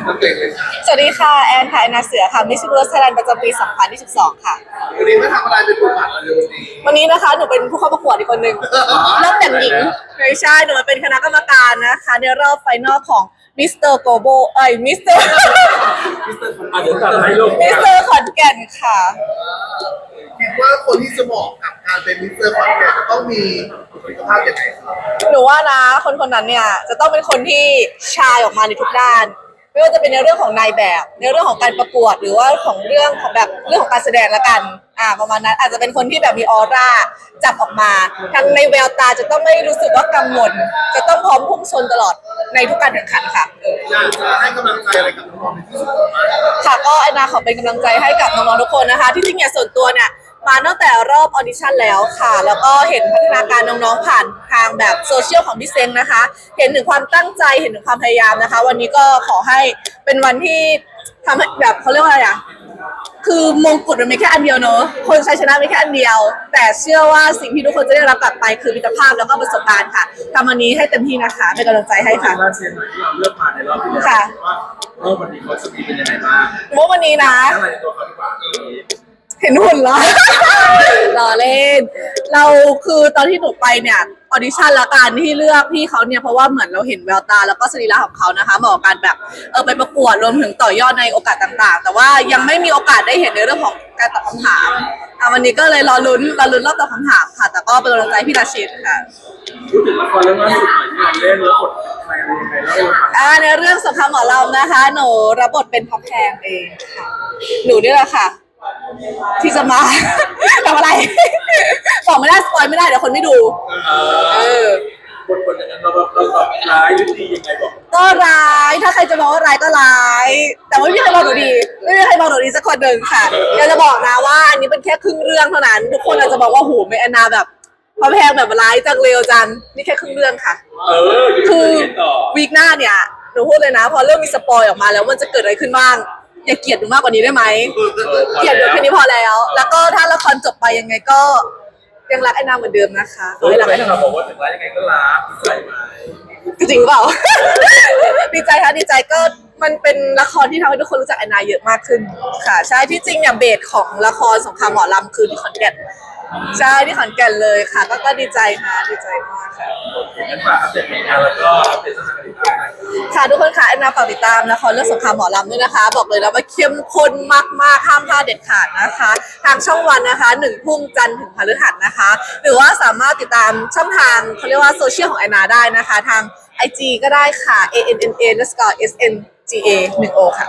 ถึงนักเตะเลยค่ะสวัสดีค่ะแอนค่ะแอนนาเสือค่ะมิส s ู n เ v อร์ไทยแลนด์ประจำปี 2022 ค่ะ วันนี้ไม่ทำอะไรเป็นตัวบัตรเลยวันนี้ วันนี้นะคะหนูเป็นผู้เข้าประกวดอีกคนหนึ่งรอบแต่งหญิงไม่ใช่หนูเป็นคณะกรรมการนะคะ ในรอบไฟนอลของมิสเตอร์โกโบเอ้ยมิสเตอร์อาจจะตัดให้ลูกมิสเตอร์ขอนแก่นค่ะคิดว่าคนที่จะเหมาะกับการเป็นมิสเตอร์คอนแกรจะต้องมีสุขภาพอย่างไรครับหนูว่านะคนคนนั้นเนี่ยจะต้องเป็นคนที่ชายออกมาในทุกด้าน ไม่ว่าจะเป็นในเรื่องของนายแบบ ในเรื่องของการประกวด หรือว่าของเรื่องของแบบเรื่องของการแสดงละกันอ่าประมาณนั้นอาจจะเป็นคนที่แบบมีออร่าจับออกมาทั้งในแววตาจะต้องไม่รู้สึกว่ากังวลจะต้องพร้อมพุ่งชนตลอดในทุกการแข่งขันค่ะเอออยากจะให้กำลังใจอะไรกับน้องๆในที่สุดครับค่ะก็แอนนาขอเป็นกำลังใจให้กับน้องๆทุกคนนะคะ ที่จริงเนี่ยส่วนตัวเนี่ย มาตั้งแต่รอบออดิชั่นแล้วค่ะ แล้วก็เห็นพัฒนาการน้องๆผ่านทางแบบโซเชียลของพี่เซงนะคะ เห็นถึงความตั้งใจเห็นถึงความพยายามนะคะ วันนี้ก็ขอให้เป็นวันที่ทำให้แบบเขาเรียกว่าอะไรอะคือมงกุฎมันมีแค่อันเดียวเนอะคนชัยชนะมีแค่อันเดียว แต่เชื่อว่าสิ่งที่ทุกคนจะได้รับกลับไปคือมิตรภาพแล้วก็ประสบการณ์ค่ะทำวันนี้ให้เต็มที่นะคะเป็นกำลังใจให้ค่ะลาเซียนหน่อยที่เราเลือกมาในรอบที่แล้วค่ะ ว่ารอบวันนี้เขาจะมีเป็นยังไงบ้างว่าวันนี้นะ อะไรในตัวเขาดีกว่าเเห็นหุ่นเหรอรอเล่น เราคือตอนที่หนูไปเนี่ยออดิชั่นละกันที่เลือกพี่เขาเนี่ยเพราะว่าเหมือนเราเห็นแววตาแล้วก็สรีระของเขานะคะเหมาะกับการแบบเออไปประกวดรวมถึงต่อยอดในโอกาสต่างๆ แต่ว่ายังไม่มีโอกาสได้เห็นในเรื่องของการตอบคำถามอะวันนี้ก็เลยรอลุ้นรอลุ้นรอบตอบคำถามค่ะ แต่ก็เป็นกำลังใจพี่ราชิดค่ะ พูดถึงละครเรื่องล่าสุดหน่อยที่เราเล่นแล้วบทใครอะไรยังไงแล้วเราฟังอ่าในเรื่องสงครามหมอลำนะคะ หนูรับบทเป็นพระแพงเองค่ะหนูนี่แหละค่ะ ที่จะมาทำอะไร บอกไม่ได้สปอยไม่ได้เดี๋ยวคนไม่ดู เออบทบทอย่างนั้นเราเราตอบร้ายหรือดียังไงบอกก็ร้ายถ้าใครจะบอกว่าร้ายก็ร้าย แต่ว่าไม่มีใครบอกหนูดี ไม่มีใครบอกหนูดีสักคนหนึ่งค่ะอยากจะบอกนะว่าอันนี้เป็นแค่ครึ่งเรื่องเท่านั้น ทุกคนอาจจะบอกว่าหูไม่แอนนาแบบพระแพงแบบร้ายจังเร็วจังนี่แค่ครึ่งเรื่องค่ะ เอออยู่คือที่ต่อ วีคหน้าเนี่ยหนูพูดเลยนะ พอเริ่มมีสปอยออกมาแล้วมันจะเกิดอะไรขึ้นบ้าง อย่าเกลียดหนูมากกว่านี้ได้ไหมเกลียดหนูแค่นี้พอแล้ว แล้วก็ถ้าละครจบไปยังไงก็ยังรักไอ้นางเหมือนเดิมนะคะขเอออให้รักไม่ไอ้ใช่นางเราบอกว่าถึงร้ายยังไงก็รักใส่ไหมจริงหรือเปล่า ดีใจค่ะดีใจก็มันเป็นละครที่ทำให้ทุกคนรู้จักแอนนาเยอะมากขึ้น ค่ะ ใช่ที่จริงเนี่ยเบสของละครสงครามหมอลำคือที่ขอนแก่น ใช่ที่ขอนแก่นเลยค่ะ ก็ก็ดีใจค่ะดีใจมากค่ะเห็นกันฝากอัปเดตผลงานแล้วก็อัปเดตสถานการณ์หน่อยค่ะทุกคนค่ะแอนนาฝากติดตามละครเรื่องสงครามหมอลำด้วยนะคะ บอกเลยนะว่าเข้มข้นมากๆห้ามพลาดเด็ดขาดนะคะ ทางช่องวันนะคะหนึ่งทุ่มจันทร์ถึงพฤหัสนะคะ หรือว่าสามารถติดตามช่องทางเขาเรียกว่าโซเชียลของแอนนาได้นะคะ ทาง IG ก็ได้ค่ะ a n n a s c o r e s n g a 1 o ค่ะ